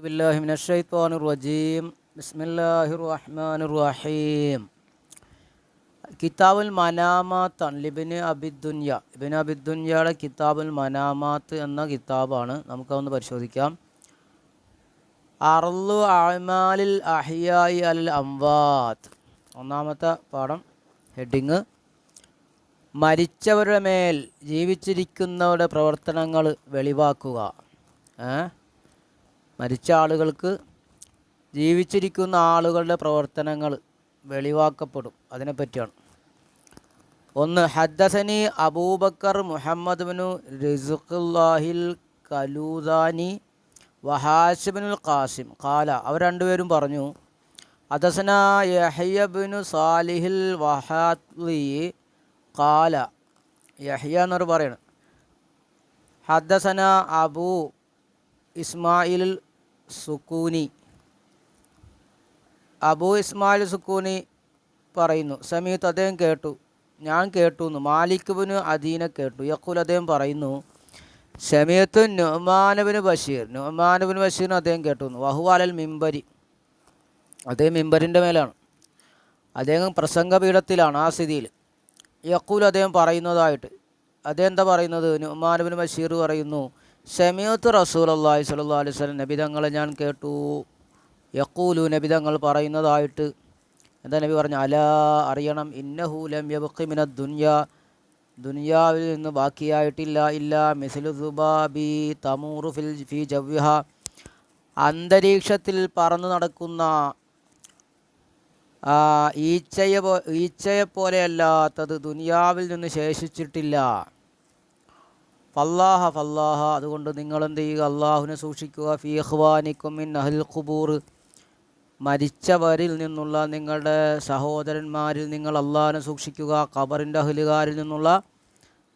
بالله من الشيطان الرجيم بسم الله الرحمن الرحيم കിതാബുൽ മനാമാത്താണ് ലിബിന് അബിദുന്യ ഇബിന് അബിദുന്യയുടെ കിതാബുൽ മനാമാത്ത് എന്ന കിതാബാണ് നമുക്കതൊന്ന് പരിശോധിക്കാം അറുള്ളു അമാലിൽ അഹിയായി അൽ അംവാത്ത് ഒന്നാമത്തെ പാഠം ഹെഡിങ് മരിച്ചവരുടെ മേൽ ജീവിച്ചിരിക്കുന്നവരുടെ പ്രവർത്തനങ്ങൾ വെളിവാക്കുക ഏ മരിച്ച ആളുകൾക്ക് ജീവിച്ചിരിക്കുന്ന ആളുകളുടെ പ്രവർത്തനങ്ങൾ വെളിവാക്കപ്പെടും. അതിനെപ്പറ്റിയാണ്. ഒന്ന് ഹദ്ദസനി അബൂബക്കർ മുഹമ്മദ് ബിനു റിസുഖുല്ലാഹിൽ കലൂദാനി വഹാഷിബിനുൽ ഖാസിം കാല അവർ രണ്ടുപേരും പറഞ്ഞു അദസന യഹയ്യബിനു സാലിഹിൽ വഹാത്ലി കാല യഹ്യ എന്നൊരു പറയണം ഹദ്ദസന അബു ഇസ്മായിൽ സുക്കൂനി. അബൂ ഇസ്മായിൽ സുക്കൂനി പറയുന്നു സമീത്ത് അദ്ദേഹം കേട്ടു ഞാൻ കേട്ടു എന്ന് മാലിക്കുബിന് അദീനെ കേട്ടു. യക്കുൽ അദ്ദേഹം പറയുന്നു സമീത്ത് നുമാനബിന് ബഷീർ നുമാനബിന് ബഷീറിന് അദ്ദേഹം കേട്ടു എന്ന് വഹുവാലൽ മിമ്പരി അദ്ദേഹം മിമ്പരിന്റെ മേലാണ്. അദ്ദേഹം പ്രസംഗപീഠത്തിലാണ് ആ സ്ഥിതിയിൽ. യക്കൂൽ അദ്ദേഹം പറയുന്നതായിട്ട് അദ്ദേഹം എന്താ പറയുന്നത്? നുമാനബിന് ബഷീർ പറയുന്നു ഷമീത്ത് റസൂൽ അള്ളാഹി സ്വല്ലാ അലൈഹി സ്വലം നബിതങ്ങളെ ഞാൻ കേട്ടു. യക്കൂലു നബിതങ്ങൾ പറയുന്നതായിട്ട് എന്താ നബി പറഞ്ഞു? അല അറിയണം. ഇന്നഹൂലം യബക്കിമിന ദുനിയ. ദുനിയാവിൽ നിന്ന് ബാക്കിയായിട്ടില്ല. ഇല്ല മിസിലു ദുബാബി തമൂറു ഫിൽ ഫി ജവ്യഹ അന്തരീക്ഷത്തിൽ പറന്നു നടക്കുന്ന ഈച്ചയെ പോ ഈച്ചയെ പോലെയല്ലാത്തത് ദുനിയാവിൽ നിന്ന് ശേഷിച്ചിട്ടില്ല. ഫല്ലാഹ ഫല്ലാഹ. അതുകൊണ്ട് നിങ്ങൾ എന്ത് ചെയ്യുക അള്ളാഹുവിനെ സൂക്ഷിക്കുക. ഫി അഹ്വാനിക്കും മിൻ അഹിൽ ഖുബൂർ. മരിച്ചവരിൽ നിന്നുള്ള നിങ്ങളുടെ സഹോദരന്മാരിൽ നിങ്ങൾ അള്ളാഹിനെ സൂക്ഷിക്കുക. ഖബറിന്റെ അഹലുകാരിൽ നിന്നുള്ള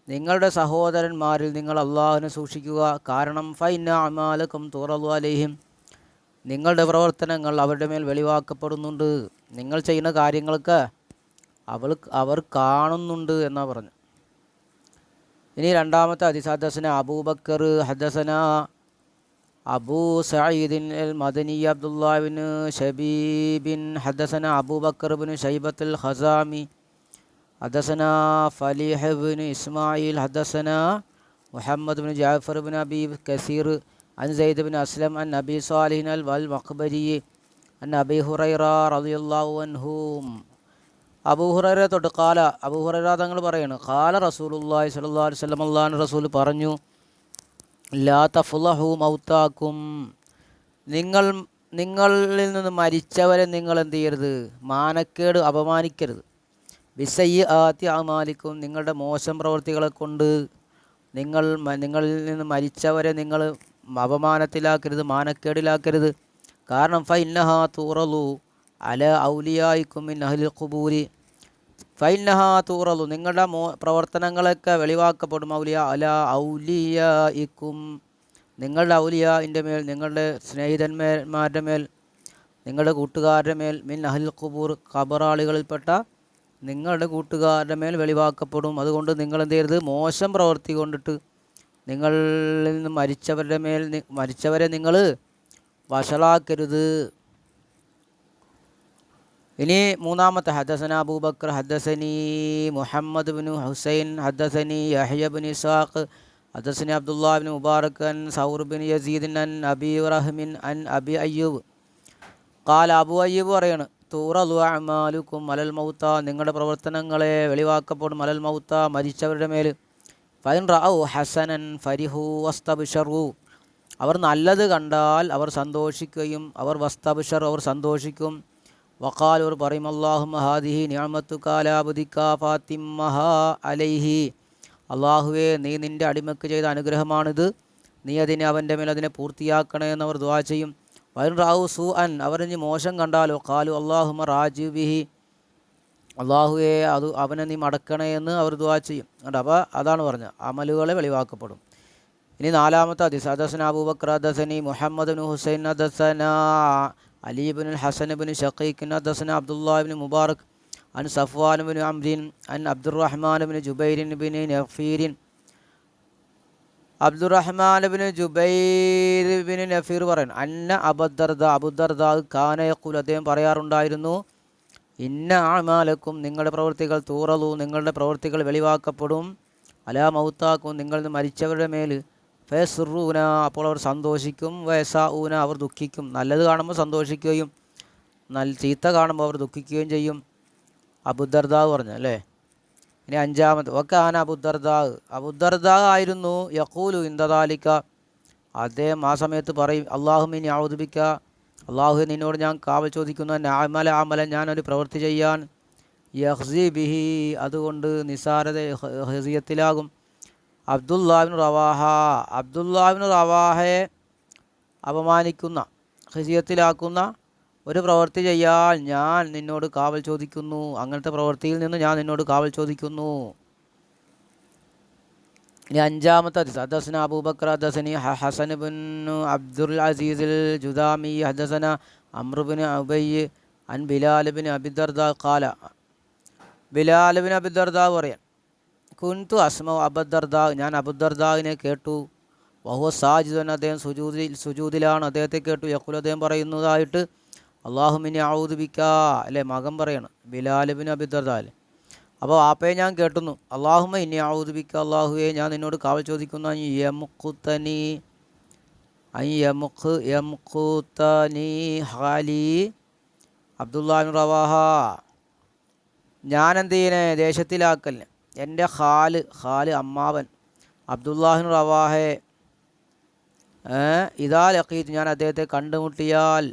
നിങ്ങളുടെ സഹോദരന്മാരിൽ നിങ്ങൾ അള്ളാഹുനെ സൂക്ഷിക്കുക. കാരണം ഫൈന അമാലക്കും തുറന്നു അലേഹിം. നിങ്ങളുടെ പ്രവർത്തനങ്ങൾ അവരുടെ മേൽ വെളിവാക്കപ്പെടുന്നുണ്ട്. നിങ്ങൾ ചെയ്യുന്ന കാര്യങ്ങൾക്ക് അവൾ അവർ കാണുന്നുണ്ട് എന്നാണ് പറഞ്ഞു. ഇനി രണ്ടാമത്തെ ഹദീസ് അബൂബക്കർ ഹദസന അബൂ സയ്യിദിൻ അൽ മദനി അബ്ദുല്ലാബിൻ ഷബീബിൻ ഹദസന അബൂബക്കർ ബിൻ ഷൈബത്തുൽ ഹസാമി ഹദസന ഫലീഹ് ഇസ്മായിൽ ഹദസന മുഹമ്മദ് ബിൻ ജാഫർ ബിൻ അബീബ് കസീർ അൻ സയ്യിദ് ബിൻ അസ്ലം അൻ നബി സാലിഹിൻ അൽ വൽ മഖ്ബരി അൻ അബി ഹുറൈറ റളിയല്ലാഹു അൻഹും. ഹുറൈറ തൊട്ട് കാല അബൂഹുറ തങ്ങൾ പറയുന്നു കാല റസൂലുള്ളാഹി സ്വല്ലല്ലാഹു അലൈഹി വസല്ലം അള്ളാഹു റസൂൽ പറഞ്ഞു ലാ തഫ്ലഹു മൗത്താക്കും. നിങ്ങൾ നിങ്ങളിൽ നിന്ന് മരിച്ചവരെ നിങ്ങൾ എന്ത് ചെയ്യരുത്? മാനക്കേട് അപമാനിക്കരുത്. വിസയ്യ ആത്തി അമാലിക്കും നിങ്ങളുടെ മോശം പ്രവൃത്തികളെ കൊണ്ട് നിങ്ങൾ നിങ്ങളിൽ നിന്ന് മരിച്ചവരെ നിങ്ങൾ അപമാനത്തിലാക്കരുത് മാനക്കേടിലാക്കരുത്. കാരണം ഫൈ ഇന്നഹാ തൂറലു അല ഔലിയായിക്കും മിൻ അഹ്ലിൽ ഖുബൂരി. ഫൈനഹ തൂറലു. നിങ്ങളുടെ മോ പ്രവർത്തനങ്ങളൊക്കെ വെളിവാക്കപ്പെടും ഔലിയ. അല ഔലിയായിക്കും. നിങ്ങളുടെ ഔലിയാന്റെ മേൽ നിങ്ങളുടെ സ്നേഹിതന്മാരുടെ മേൽ നിങ്ങളുടെ കൂട്ടുകാരുടെ മേൽ മിൻ അഹ്ലിൽ ഖുബൂർ ഖബറാളികളിൽപ്പെട്ട നിങ്ങളുടെ കൂട്ടുകാരുടെ മേൽ വെളിവാക്കപ്പെടും. അതുകൊണ്ട് നിങ്ങൾ എന്ത് ചെയ്യരുത്? മോശം പ്രവർത്തി കൊണ്ടിട്ട് നിങ്ങളിൽ നിന്ന് മരിച്ചവരുടെ മേൽ മരിച്ചവരെ നിങ്ങൾ വഷളാക്കരുത്. ഇനി മൂന്നാമത്തെ ഹദസന അബൂബക്കർ ഹദസനി മുഹമ്മദ് ബിൻ ഹുസൈൻ ഹദസനി യഹ്യ ബിൻ ഇസാഖ് ഹദസനി അബ്ദുല്ലാ ബിൻ മുബാറക് സൗർ ബിൻ യസീദിൻ അൻ അബി റഹ്മിൻ അൻ അബി അയ്യൂബ്. കാൽ അബു അയ്യൂബ് പറയാണ് തൂറലുഅമാലുക്കും മലൽ മൗത്ത നിങ്ങളുടെ പ്രവർത്തനങ്ങളെ വെളിവാക്കപ്പെടും മലൽ മൗത്ത മരിച്ചവരുടെ മേൽ. ഫൈൻ റാവു ഹസനൻ ഫരിഹു വസ്തബിഷറു അവർ നല്ലത് കണ്ടാൽ അവർ സന്തോഷിക്കുകയും അവർ വസ്തബിഷർ അവർ സന്തോഷിക്കും. വക്കാൽ അവർ പറയും അള്ളാഹു മഹാദിഹി നിയമത്തു കാലാബുദിക്ക ഫാത്തിമഹ അലൈഹി. അള്ളാഹുവെ നീ നിന്റെ അടിമക്ക് ചെയ്ത അനുഗ്രഹമാണിത്. നീ അതിനെ അവന്റെ മേൽ അതിനെ പൂർത്തിയാക്കണേ എന്നവർ ദ്വാ ചെയ്യും. വൈൻ റാവു സു അൻ അവരിഞ്ഞ് മോശം കണ്ടാലോ കാലു അള്ളാഹുമ റാജു ബിഹി. അള്ളാഹുവെ അത് അവനെ നീ മടക്കണേ എന്ന് അവർ ദുവാ ചെയ്യും. കേട്ടോ അപ്പോൾ അതാണ് പറഞ്ഞത് അമലുകളെ വെളിവാക്കപ്പെടും. ഇനി നാലാമത്തെ അതിസ് അദസന അബൂബക്ര അദസനി മുഹമ്മദ് ഹുസൈൻ അദസന അലീബിൻ ഹസൻ ഷക്കീഖിൻ ഹസന അബ്ദുല്ലാബിൻ മുബാറക് അൻ സഫ്വാൻ അംരീൻ അൻ അബ്ദുറഹ്മാൻ ബിൻ ജുബൈരിൻ ബിൻ നഫീരിൻ അബ്ദുറഹ്മാനബിൻ ജുബൈർ ബിൻ നഫീർ പറയുന്നു അന്ന അബദ്ദർദ അബുദർദ ഖാനയക്കുൽ അദ്ദേഹം പറയാറുണ്ടായിരുന്നു ഇന്ന ആമാലക്കും നിങ്ങളുടെ പ്രവൃത്തികൾ തൂറലു നിങ്ങളുടെ പ്രവൃത്തികൾ വെളിവാക്കപ്പെടും അലാ മൗത്താക്കും നിങ്ങൾ മരിച്ചവരുടെ മേൽ ഫേസുറൂന അപ്പോൾ അവർ സന്തോഷിക്കും. വയസാ ഊന അവർ ദുഃഖിക്കും. നല്ലത് കാണുമ്പോൾ സന്തോഷിക്കുകയും നല്ല ചീത്ത കാണുമ്പോൾ അവർ ദുഃഖിക്കുകയും ചെയ്യും. അബുദർദാവ് പറഞ്ഞു അല്ലേ? ഇനി അഞ്ചാമത് വക്കാന അബുദർദാവ്. അബുദർദാവ് ആയിരുന്നു യക്കൂലു ഇന്ദദാലിക്ക അദ്ദേഹം ആ സമയത്ത് പറയും അള്ളാഹുമിനി ഔദുബിക്ക അള്ളാഹു നിന്നോട് ഞാൻ കാവൽ ചോദിക്കുന്നു. അമല ഞാൻ ഞാനൊരു പ്രവൃത്തി ചെയ്യാൻ. യഹ്സി ബിഹി. അതുകൊണ്ട് നിസാരത ഹസിയത്തിലാകും. അബ്ദുല്ലാബിൻ റവാഹ. അബ്ദുല്ലാബിൻ റവാഹയെ അപമാനിക്കുന്ന ഹസിയത്തിലാക്കുന്ന ഒരു പ്രവൃത്തി ചെയ്യാൻ ഞാൻ നിന്നോട് കാവൽ ചോദിക്കുന്നു. അങ്ങനത്തെ പ്രവൃത്തിയിൽ നിന്ന് ഞാൻ നിന്നോട് കാവൽ ചോദിക്കുന്നു. ഇനി അഞ്ചാമത്തെ ഹദീസ് ഹദസന അബൂബക്കർ ഹദസനി ഹസന ബിൻ അബ്ദുൽ അസീസിൽ ജുദാമി ഹദസന അമ്രുബിൻ അബയ്യ് അൻ ബിലാൽ ബിൻ അബിദർദ. കാല ബിലാൽ ബിൻ അബിദർദ കുൻതു അസ്മ അബദ്ദർദാ ഞാൻ അബുദർദാവിനെ കേട്ടു. വഹു സാജിദൻ അദ്ദേഹം സുജൂദിൽ സുജൂദിലാണ് അദ്ദേഹത്തെ കേട്ടു. യക്കുൽ അദ്ദേഹം പറയുന്നതായിട്ട് അള്ളാഹുമിനെ ഔദുബിക്ക അല്ലേ? മകൻ പറയണം ബിലാൽ ബിൻ അബിദർദ അല്ലേ അപ്പോൾ ആപ്പയെ ഞാൻ കേട്ടുന്നു. അള്ളാഹുമ ഇനി ഔദുബിക്ക അള്ളാഹുവെ ഞാൻ നിന്നോട് കാവൽ ചോദിക്കുന്നു. യമുക്കുത്തനി യമുഖ് യമുക്കുത്തനി ഹാലി അബ്ദുല്ലാൻ റവാഹ. ഞാൻ എന്ത് ചെയ്യണേ? ദേശത്തിലാക്കലിന്. എന്റെ ഹാൽ ഹാൽ അമ്മാവൻ അബ്ദുല്ലാഹിൻ റവാഹെ ഇതാൽ ഇതാ ലക്കീത്ത് ഞാൻ അദ്ദേഹത്തെ കണ്ടുമുട്ടിയാൽ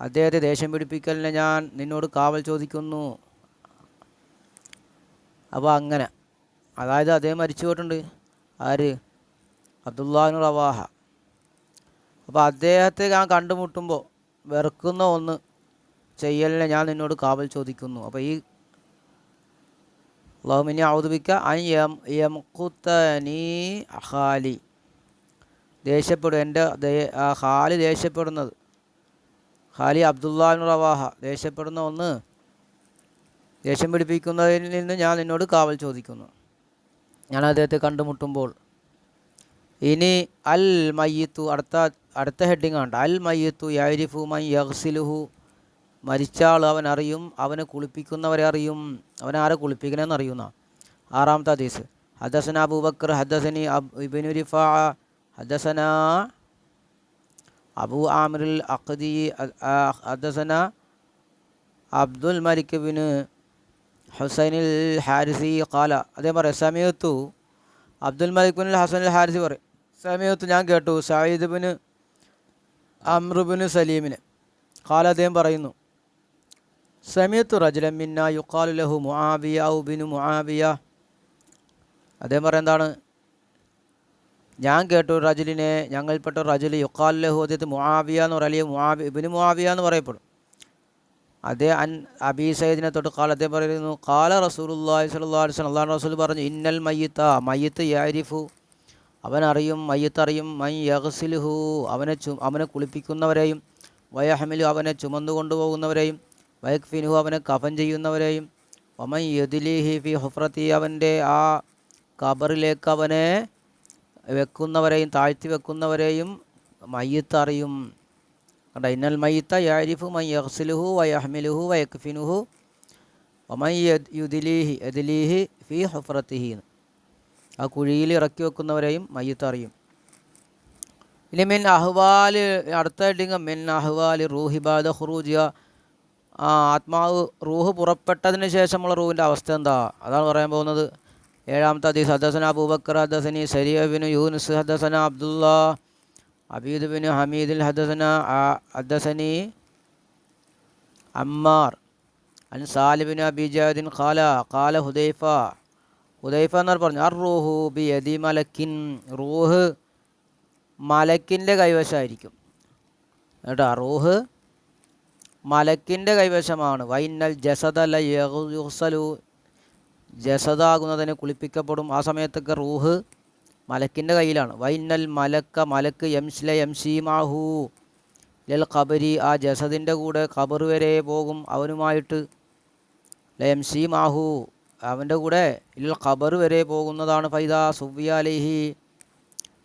അദ്ദേഹത്തെ ദേഷ്യം പിടിപ്പിക്കലിനെ ഞാൻ നിന്നോട് കാവൽ ചോദിക്കുന്നു. അപ്പോൾ അങ്ങനെ. അതായത് അദ്ദേഹം മരിച്ചു പോയിട്ടുണ്ട്. ആര്? അബ്ദുല്ലാഹിൻ റവാഹ. അപ്പോൾ അദ്ദേഹത്തെ ഞാൻ കണ്ടുമുട്ടുമ്പോൾ വെറുക്കുന്ന ഒന്ന് ചെയ്യലിനെ ഞാൻ നിന്നോട് കാവൽ ചോദിക്കുന്നു. അപ്പോൾ ഈ അള്ളാഹുമിനി ഔദുബിക്ക അൻ എം യംകുത്തനി ഹാലി ദേഷ്യപ്പെടും എന്റെ ഹാലി ദേഷ്യപ്പെടുന്നത്. ഹാലി അബ്ദുല്ലാഹിൻ റവാഹ ദേഷ്യപ്പെടുന്ന ഒന്ന് ദേഷ്യം പിടിപ്പിക്കുന്നതിൽ നിന്ന് ഞാൻ നിന്നോട് കാവൽ ചോദിക്കുന്നു. ഞാൻ അദ്ദേഹത്തെ കണ്ടുമുട്ടുമ്പോൾ ഇനി അൽ മയ്യത്തു അടുത്ത അടുത്ത ഹെഡിങ് ആണ് അൽ മയ്യത്തു യാരിഫു മൈ യഹ്സിലുഹു മരിച്ച ആൾ അവൻ അറിയും അവനെ കുളിപ്പിക്കുന്നവരെ അറിയും. അവൻ ആരെ കുളിപ്പിക്കണമെന്ന് അറിയുന്ന? ആറാമത്തെ ഹദീസ്. ഹദസന അബൂബക്കർ ഹദസനി ഇബിനു റിഫാ ഹദസന അബു ആമിറുൽ അഖദി ഹദസന അബ്ദുൽ മലിക് ബിന് ഹുസൈനിൽ ഹാരിസി കാല അതേ പറയാം സമയത്തു. അബ്ദുൽ മലിക് ബിൻ ഹസനിൽ ഹാരിസി പറയും സമയത്ത് ഞാൻ കേട്ടു സയ്യിദ് ബിന് അമ്രുബിന് സലീമിന്. കാല അദ്ദേഹം പറയുന്നു സമയത്തു റജലം മിന്ന യുക്കാലു ലഹു മുആബിയ ഔ ബിനു മുആബിയ അദ്ദേഹം പറയാം എന്താണ്? ഞാൻ കേട്ടു റജുലിനെ ഞങ്ങൾപ്പെട്ട റജുൽ ഒരു റജൽ യുക്കാലു ലഹു അദ്ദേഹത്തെ മുആബിയ എന്ന് അല്ലെങ്കിൽ മുആബി ഇബിന് മുആബിയ എന്ന് പറയപ്പെടും. അതേ അൻ അബി സൈദിനെ തൊട്ട് കാല അദ്ദേഹം പറയുന്നു കാല റസൂലുള്ളാഹി സ്വല്ലല്ലാഹു അലൈഹി വസല്ലം റസൂൽ പറഞ്ഞു ഇന്നൽ മയ്യത്ത മയ്യത്ത് യാരിഫു. അവനറിയും മയ്യത്തറിയും മൈ യഹസിലുഹു അവനെ ചു അവനെ കുളിപ്പിക്കുന്നവരെയും വയഹമിലു അവനെ ചുമന്നു കൊണ്ടുപോകുന്നവരെയും വയക്ഫിനുഹു അവനെ കഫൻ ചെയ്യുന്നവരെയും ഒമൻ യദിലിഹി ഫി ഹുഫ്രത്തി അവന്റെ ആ കബറിലേക്ക് അവനെ വെക്കുന്നവരെയും താഴ്ത്തി വെക്കുന്നവരെയും മയ്യത്ത് അറിയും. കണ്ട? ഇന്നൽ മയ്യത്ത യാരിഫു മൈ യഹ്സിലുഹു വയഹ്മിലുഹു വയക്ഫിനുഹു ഒമൻ യുദിലീഹി എദിലീഹി ഫി ഹുഫ്രത്തിഹി ആ കുഴിയിൽ ഇറക്കി വെക്കുന്നവരെയും മയ്യത്ത് അറിയും. ഇനി മിൻ അഹ്വാൽ അടുത്തായിട്ടിങ്ങ മിൻ അഹ്വാൽ റൂഹിബാദ ഹുറൂജിയ ആ ആത്മാവ് റൂഹ് പുറപ്പെട്ടതിന് ശേഷമുള്ള റൂഹിന്റെ അവസ്ഥ എന്താ? അതാണ് പറയാൻ പോകുന്നത്. ഏഴാമത്തെ ഹദീസ് ഹദസന അബൂബക്കർ ഹദസനി സരിയബിന് യൂനുസ് ഹദസന അബ്ദുല്ല അബീദ് ബിൻ ഹമീദിൽ ഹദസന ഹദസനി അമ്മാർ അൻ സാലിബിൻ അബിജാദിൻ ഖാല ഖാല ഹുദൈഫ. ഹുദൈഫ എന്നാർ പറഞ്ഞു അർ റൂഹു ബി യദി മലക്കിൻ. റൂഹ് മലക്കിന്റെ കൈവശമായിരിക്കും കേട്ടോ റൂഹ് മലക്കിന്റെ കൈവശമാണ്. വൈനൽ ജസദല യുസലു ജസദാകുന്നതിന് കുളിപ്പിക്കപ്പെടും. ആ സമയത്തൊക്കെ റൂഹ് മലക്കിന്റെ കയ്യിലാണ്. വൈനൽ മലക്ക മലക്ക് യംസ്ല യംസീമാഹു ലൽ ഖബരി ആ ജസദിന്റെ കൂടെ ഖബർ വരെ പോകും. അവനുമായിട്ട് ല ലയംസീമാഹു അവന്റെ കൂടെ ലൽ ഖബർ വരെ പോകുന്നതാണ് ഫൈദ സുബിയ അലൈഹി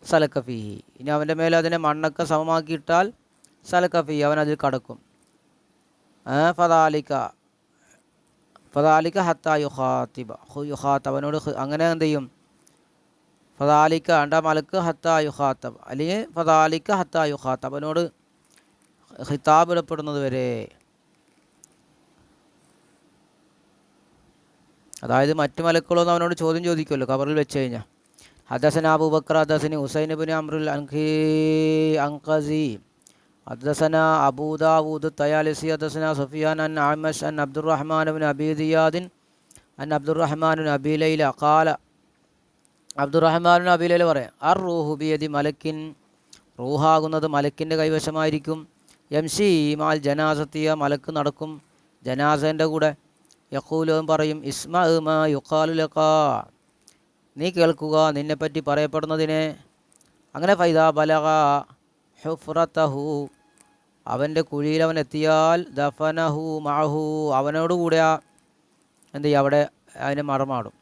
സലക്കഫി ഇനി അവന്റെ മേലെ അതിനെ മണ്ണൊക്കെ സമമാക്കിയിട്ടാൽ സലക്കഫി അവൻ അതിൽ കടക്കും. ഏ, ഫതാലിക്ക ഹത്താ ഹത്ത യുഹാത്തിബ യുഹാത്ത് അവനോട് അങ്ങനെ എന്ത് ചെയ്യും? ഫതാലിക്ക അണ്ട മലക്ക് ഹത്ത യുഹാത്തബ് അല്ലെങ്കിൽ ഫതാലിക്ക ഹത്ത അവനോട് ഹിതാബ് ഇടപെടുന്നത് വരെ. അതായത് മറ്റു മലക്കുകളൊന്നും അവനോട് ചോദ്യം ചോദിക്കുമല്ലോ കബറിൽ വെച്ച് കഴിഞ്ഞാൽ ഹദസന അബൂബക്കർ ഹദസനി ഹുസൈൻ ബിൻ അമ്രുൽ അൻഖി അങ്കസി ഹദസന അബൂദാവൂദ് തയാലിസി ഹദസന عن അൻ الرحمن അൻ അബ്ദുറഹ്മാൻ ബിൻ അബി عبد അൻ بن ബിൻ ليلى قال കാല അബ്ദുറഹ്മാൻ ബിൻ അബി ലൈല പറയാം അർ റൂഹു ബിയദി മലക്കിൻ റൂഹാകുന്നത് മലക്കിന്റെ കൈവശമായിരിക്കും. യംഷി മാൽ ജനാസത്തിയ മലക്ക് നടക്കും ജനാസന്റെ കൂടെ. യക്കൂലും പറയും ഇസ്മ യുക്കാലുലക്ക നീ കേൾക്കുക നിന്നെപ്പറ്റി പറയപ്പെടുന്നതിനെ. അങ്ങനെ ഫൈദ ബലക ഹുഫ്രത്തഹു അവന്റെ കുഴിയിൽ അവൻ എത്തിയാൽ ദഫനഹു മാഹു അവനോടുകൂടെ ആ എന്ത് ചെയ്യും അവിടെ അതിനെ മറമാടും.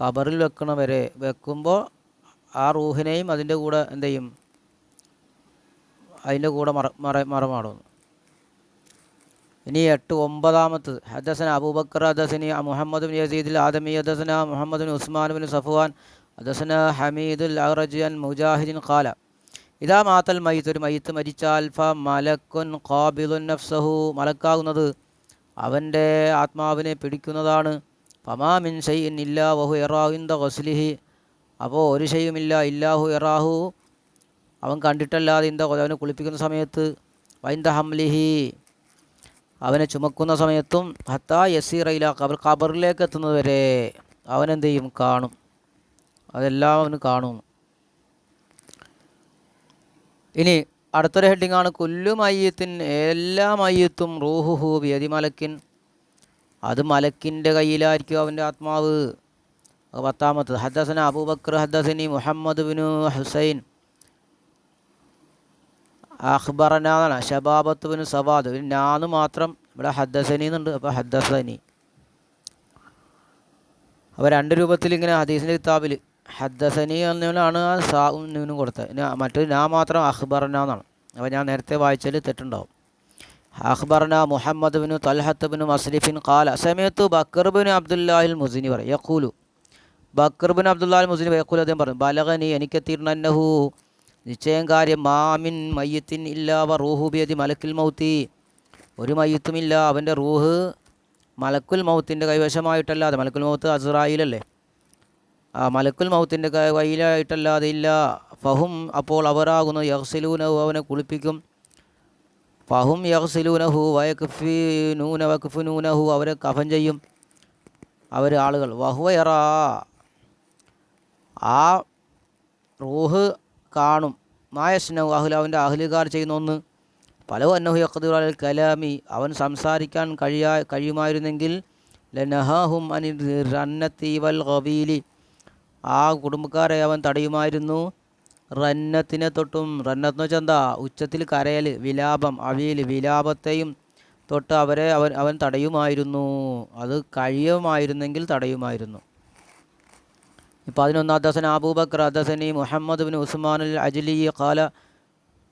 കബറിൽ വെക്കണ വരെ വെക്കുമ്പോൾ ആ റൂഹിനെയും അതിന്റെ കൂടെ എന്ത് ചെയ്യും? അതിന്റെ കൂടെ മറ മറ മറമാടുന്നു ഇനി എട്ട് ഒമ്പതാമത്തത്. ഹദസന അബൂബക്കർ ഹദസനി മുഹമ്മദ് ബിൻ യസീദ് ആദമി ഹദസന മുഹമ്മദ് ബിൻ ഉസ്മാൻ ബിൻ സഫുവാൻ ഹദസന ഹമീദുൽ അറജിയൻ മുജാഹിദിൻ ഖാല. ഇതാ മാത്തൽ മയ്യത്ത് ഒരു മയ്യത്ത് മരിച്ചാൽ ഫ മലക്കുൻ ഖാബിലുൻ നഫ്സഹു മലക്കാകുന്നത് അവന്റെ ആത്മാവിനെ പിടിക്കുന്നതാണ്. ഫമാ മിൻ ഷൈൻ ഇല്ലാ വഹു എറാഹിന്ദ ഗസ്ലിഹി അപ്പോൾ ഒരു ഷെയ്യുമില്ല ഇല്ലാഹു എറാഹു. അവൻ കണ്ടിട്ടല്ലാതെ ഇന്ത അവനെ കുളിപ്പിക്കുന്ന സമയത്ത് വൈന്ദ ഹംലിഹി അവനെ ചുമക്കുന്ന സമയത്തും ഹത്താ യസീറയില കബർ ഖബറിലേക്ക് എത്തുന്നതുവരെ അവനെന്ത് ചെയ്യും കാണും. അതെല്ലാം അവന് കാണും. ഇനി അടുത്തൊരു ഹെഡിങ് ആണ് കുല്ലു മയ്യത്തിൻ എല്ലാ മയ്യത്തും റൂഹുഹു ബിയതി മലക്കിൻ. അത് മലക്കിന്റെ കയ്യിലായിരിക്കും അവന്റെ ആത്മാവ്. പത്താമത്തത് ഹദ്ദസന അബൂബക്കർ ഹദ്ദസനി മുഹമ്മദ് ബിനു ഹുസൈൻ. അഖ്ബറനാണ് ഷബാബത്ത് ബിൻ സവാദ്. നാന്ന് മാത്രം ഇവിടെ ഹദ്ദസനി എന്നുണ്ട് അപ്പോൾ ഹദ്ദസനി. അപ്പോൾ രണ്ട് രൂപത്തിൽ ഇങ്ങനെ ഹദീസിന്റെ കിതാബിൽ ഹദ്ദസനി എന്നതിലാണ് ആ സാ നൂനും കൊടുത്തത്. മറ്റൊരു ഞാൻ മാത്രം അഹ്ബർന എന്നാണ്. അപ്പോൾ ഞാൻ നേരത്തെ വായിച്ചതിൽ തെറ്റുണ്ടാവും. അഹ്ബർന മുഹമ്മദ് ബിനു തൽഹത്ത് ബിനു മസ്ലിഫിൻ ഖാല സമയത്ത് ബക്കർ ബിൻ അബ്ദുല്ലാഹിൽ മുസിനി പറയും. യക്കൂലു ബക്കർ ബിൻ അബ്ദുല്ലാഹിൽ മുസിനി യക്കൂലു അദ്ദേഹം പറഞ്ഞു ബലഗനി എനിക്ക് തീർന്നു നിശ്ചയം കാര്യം മാമിൻ മയ്യത്തിൻ ഇല്ല വ റൂഹു ബിയതി മലക്കിൽ മൗത്തി. ഒരു മയ്യത്തുമില്ല അവന്റെ റൂഹ് മലക്കുൽ മൗത്തിന്റെ കൈവശമായിട്ടല്ലാതെ മലക്കുൽ മൗത്ത് അസ്രായിലല്ലേ. ആ മലക്കുൽ മൗത്തിന്റെ കയ്യിലായിട്ടല്ലാതെ ഇല്ല ഫഹും അപ്പോൾ അവരാകുന്നു യഹ്സിലൂനഹു അവനെ കുളിപ്പിക്കും. ഫഹും യഹ്സിലൂനഹു വയക്കുഫി നൂന വക്ഫ് നൂനഹു അവരെ കഫൻ ചെയ്യും. അവർ ആളുകൾ. വഹുവയറ ആ റൂഹ് കാണും. മായസ്നഹു അഹുൽ അവന്റെ അഹ്ലുകാർ ചെയ്യുന്ന ഒന്ന്. പല അന്നഹു യഖ്ദിർ അൽ കലാമി. അവൻ സംസാരിക്കാൻ കഴിയാ കഴിയുമായിരുന്നെങ്കിൽ ലനഹാഹും അനിൽ റന്നത്തി വൽ ഗബീലി ആ കുടുംബക്കാരെ അവൻ തടയുമായിരുന്നു. റന്നത്തിനെ തൊട്ടും റന്നത്ത് എന്ന് ഉച്ചത്തിൽ കരയൽ വിലാപം അവിയൽ വിലാപത്തെയും തൊട്ട് അവരെ അവൻ അവൻ തടയുമായിരുന്നു. അത് കഴിയുമായിരുന്നെങ്കിൽ തടയുമായിരുന്നു. പതിനൊന്നാം ദസന അബൂബക്കർ അദസനി മുഹമ്മദ് ബിൻ ഉസ്മാൻ അൽ അജ്ലി ഉസ്മാൻ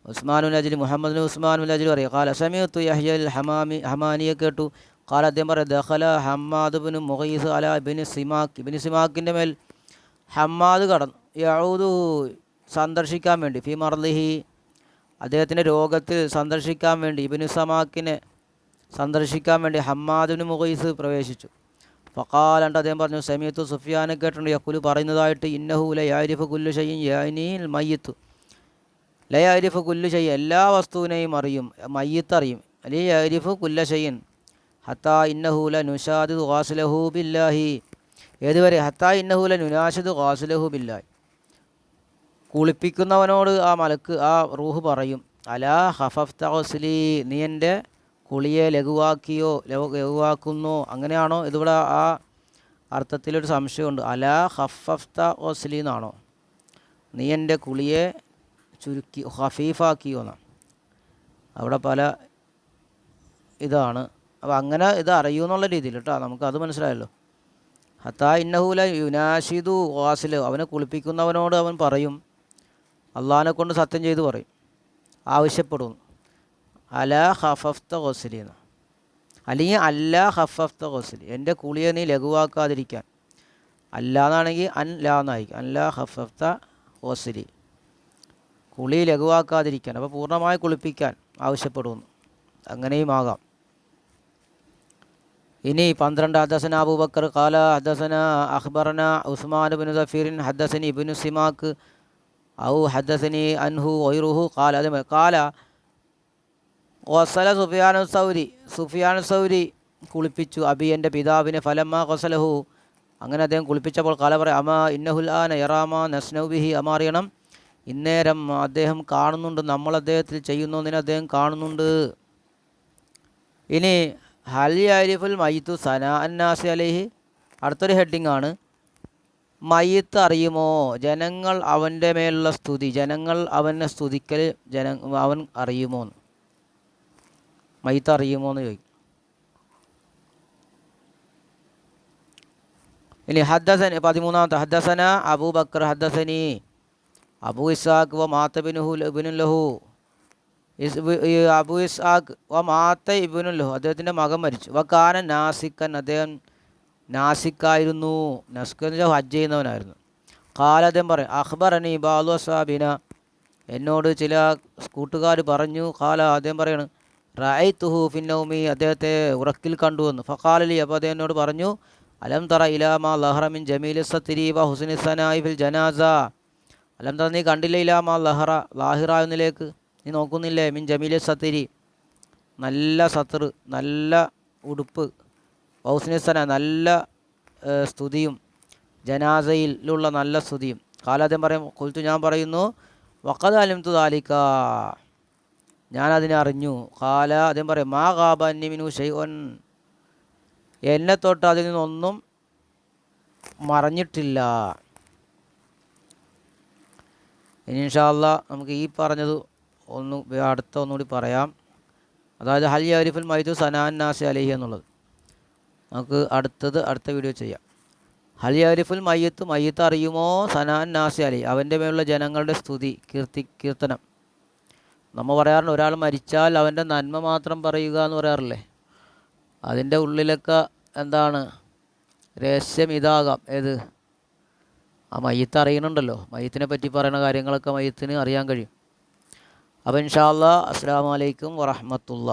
ഉസ്മാനുൽ അജ്ലി മുഹമ്മദ് ബിൻ ഉസ്മാൻ അൽ അജ്ലി പറയും. ഖാല സമയത്തു യഹ്യൽ ഹമാമി ഹമാനിയെ കേട്ടു. കാല അദ്ദേഹം പറയാം ദഹല ഹമ്മാദ് ബിൻ മുഹീസ് അല ബിൻ സിമാക്ക് ബിൻ സിമാക്കിന്റെ മേൽ ഹമ്മാദ് കടന്നു. യഊദു സന്ദർശിക്കാൻ വേണ്ടി ഫി മർലിഹി അദ്ദേഹത്തിന്റെ രോഗത്തിൽ സന്ദർശിക്കാൻ വേണ്ടി ഇബിനു സമാക്കിനെ സന്ദർശിക്കാൻ വേണ്ടി ഹമ്മാദിന് മുഖൈസ് പ്രവേശിച്ചു. ഫക്കാലണ്ട് അദ്ദേഹം പറഞ്ഞു സമീത്തു സുഫിയാനെ കേട്ടിട്ടുണ്ട്. യക്കുലു പറയുന്നതായിട്ട് ഇന്നഹു ലയാരിഫ് കുല്ലു ഷയ്യും യാനീൽ മയ്യത്തു. ലയാരിഫ് കുല്ലു ഷയ്യ എല്ലാ വസ്തുവിനെയും അറിയും മയ്യത്ത് അറിയും. അല്ലെ യാരിഫ് കുല്ല ഷയ്യൻ ഹത്താ ഇന്നഹുല നുഷാദ് ഖാസുലഹു ബില്ലാഹി ഏതുവരെ? ഹത്താ ഇന്നഹൂല നുനാശത് ഖാസുലഹു ബില്ലാഹി. കുളിപ്പിക്കുന്നവനോട് ആ മലക്ക് ആ റൂഹ് പറയും അലാ ഹഫഫ്ത തഹസ്ലി നീ എന്റെ കുളിയെ ലഘുവാക്കിയോ ലഘു- ലഘുവാക്കുന്നോ? അങ്ങനെയാണോ? ഇതിവിടെ ആ അർത്ഥത്തിലൊരു സംശയമുണ്ട്. അലാ ഹഫഫ്ത ഖസ്ലി എന്നാണോ? നീ എന്റെ കുളിയെ ചുരുക്കി ഹഫീഫാക്കിയോ എന്നാണ് അവിടെ പല ഇതാണ്. അപ്പോൾ അങ്ങനെ ഇത് അറിയൂ എന്നുള്ള രീതിയിൽ കേട്ടോ നമുക്കത് മനസ്സിലായല്ലോ. ഹത്താ ഇന്നഹൂല യുനാഷിദു വാസിൽ അവനെ കുളിപ്പിക്കുന്നവനോട് അവൻ പറയും. അള്ളാഹിനെ കൊണ്ട് സത്യം ചെയ്ത് പറയും. ആവശ്യപ്പെടും. അല ഹഫഫ്ത ഗൊസലിന്ന് അല്ലെങ്കിൽ അല്ല ഹഫഫ്ത ഹൊസലി എന്റെ കുളിയെ നീ ലഘുവാക്കാതിരിക്കാൻ. അല്ല എന്നാണെങ്കിൽ അൻ ലാ എന്നായിരിക്കും. അല്ല ഹഫഫ്ത ഗൊസലി കുളി ലഘുവാക്കാതിരിക്കാൻ. അപ്പോൾ പൂർണമായി കുളിപ്പിക്കാൻ ആവശ്യപ്പെടുന്നു. അങ്ങനെയും ആകാം. ഇനി പന്ത്രണ്ട് ഹദസന അബൂബക്കർ കാല ഹദസന അഖ്ബറന ഉസ്മാൻ ബിൻ സഫീറിൻ ഹദസനി ഇബിനു സിമാക്ക് ഔ ഹദസനി അൻഹു ഒയ്റുഹു കാല അതേ കാല വസല സുഫിയാൻ സൗരി സുഫിയാൻ സൗരി കുളിപ്പിച്ചു. അബി എന്റെ പിതാവിനെ ഫലമ്മ കൊസലഹു അങ്ങനെ അദ്ദേഹം കുളിപ്പിച്ചപ്പോൾ കാല പറയാം അമ ഇന്നഹുൽ ആന യറാമ നസ്നൗബിഹി അമ അറിയണം ഇന്നേരം അദ്ദേഹം കാണുന്നുണ്ട് നമ്മൾ അദ്ദേഹത്തിൽ ചെയ്യുന്നതിന് അദ്ദേഹം കാണുന്നുണ്ട്. ഇനി ഹൽ യാരിഫുൽ മയ്യത്തു സന അന്നാസി അലൈഹി? അടുത്തൊരു ഹെഡിങ് ആണ്. മയ്യത്ത് അറിയുമോ? ജനങ്ങൾ അവന്റെ മേലുള്ള സ്തുതി ജനങ്ങൾ അവനെ സ്തുതിക്കൽ ജന അവൻ അറിയുമോ എന്ന്. മയ്യത്ത് അറിയുമോ എന്ന് ചോദിക്കും. ഇനി ഹദ്ദസൻ പതിമൂന്നാമത്തെ ഹദ്ദസന അബൂബക്കർ ഹദ്ദസനി. അബൂ ഇസാഖ് വ മാത്തബിനുഹു ഇബിനുല്ലഹു ഇസ് അബു ഇസ്ഹാഖ് വ മാത്ത ഇബിനുല്ലഹു അദ്ദേഹത്തിന്റെ മകൻ മരിച്ചു. വ നാസിക്കൻ അദ്ദേഹം നാസിക്കായിരുന്നു. നസ്ക് എന്ന് ഹജ്ജ് ചെയ്യുന്നവനായിരുന്നു. കാല അദ്ദേഹം പറയും അനി ബാലു അസാബിന എന്നോട് ചില കൂട്ടുകാർ പറഞ്ഞു കാല അദ്ദേഹം പറയാണ് റായ് തുഹു ഫിന്നൗമി അദ്ദേഹത്തെ ഉറക്കിൽ കണ്ടു കണ്ടുവന്നു ഫഖാലലി അപ്പോൾ അദ്ദേഹം എന്നോട് പറഞ്ഞു അലം തറ ഇലാമ ലഹറമിൻ ജമീൽ സത്തിരീബ ഹുസ്നി സനായി ഫിൽ ജനാസ. അലം തറ നീ കണ്ടില്ല ഇലാമ ലഹറ ലാഹിറ എന്നിലേക്ക് നീ നോക്കുന്നില്ലേ മിൻ ജമീൽ സത്തിരി. നല്ല സത്തർ നല്ല ഉടുപ്പ്. ഹൗസ്നി സന നല്ല സ്തുതിയും. ജനാസയിലുള്ള നല്ല സ്തുതിയും. കാലാദ്യം പറയും കുൽത്തു ഞാൻ പറയുന്നു വക്കത് അലിംതു താലിക്ക ഞാനതിനെ അറിഞ്ഞു. കാല അദ്ദേഹം പറയും മാ കാബ അന്യമിനു ഷെയ്വൻ എന്നെ തൊട്ട് അതിൽ നിന്നൊന്നും മറഞ്ഞിട്ടില്ല. ഇനി ഇൻഷാല്ല നമുക്ക് ഈ പറഞ്ഞത് ഒന്ന് അടുത്ത ഒന്നുകൂടി പറയാം. അതായത് ഹൽ യാരിഫുൽ മൈദു സനാൻ നാസി അലഹി എന്നുള്ളത്. നമുക്ക് അടുത്തത് അടുത്ത വീഡിയോ ചെയ്യാം. ഹൽ യാരിഫുൽ മയ്യത്ത് മയ്യത്ത് അറിയുമോ? സനാൻ നാസി അലി അവന്റെ മേലുള്ള ജനങ്ങളുടെ സ്തുതി കീർത്തി കീർത്തനം. നമ്മൾ പറയാറുണ്ട് ഒരാൾ മരിച്ചാൽ അവന്റെ നന്മ മാത്രം പറയുക എന്ന് പറയാറില്ലേ? അതിന്റെ ഉള്ളിലൊക്കെ എന്താണ്? രഹസ്യം ഇതാകാം. ഏത്? ആ മയ്യത്ത് അറിയണുണ്ടല്ലോ മയ്യത്തിനെ പറ്റി പറയുന്ന കാര്യങ്ങളൊക്കെ മയ്യത്തിന് അറിയാൻ കഴിയും. അപ്പോൾ ഇൻഷാ അല്ലാ അസ്സാം വലൈക്കും വറഹമത്തുള്ള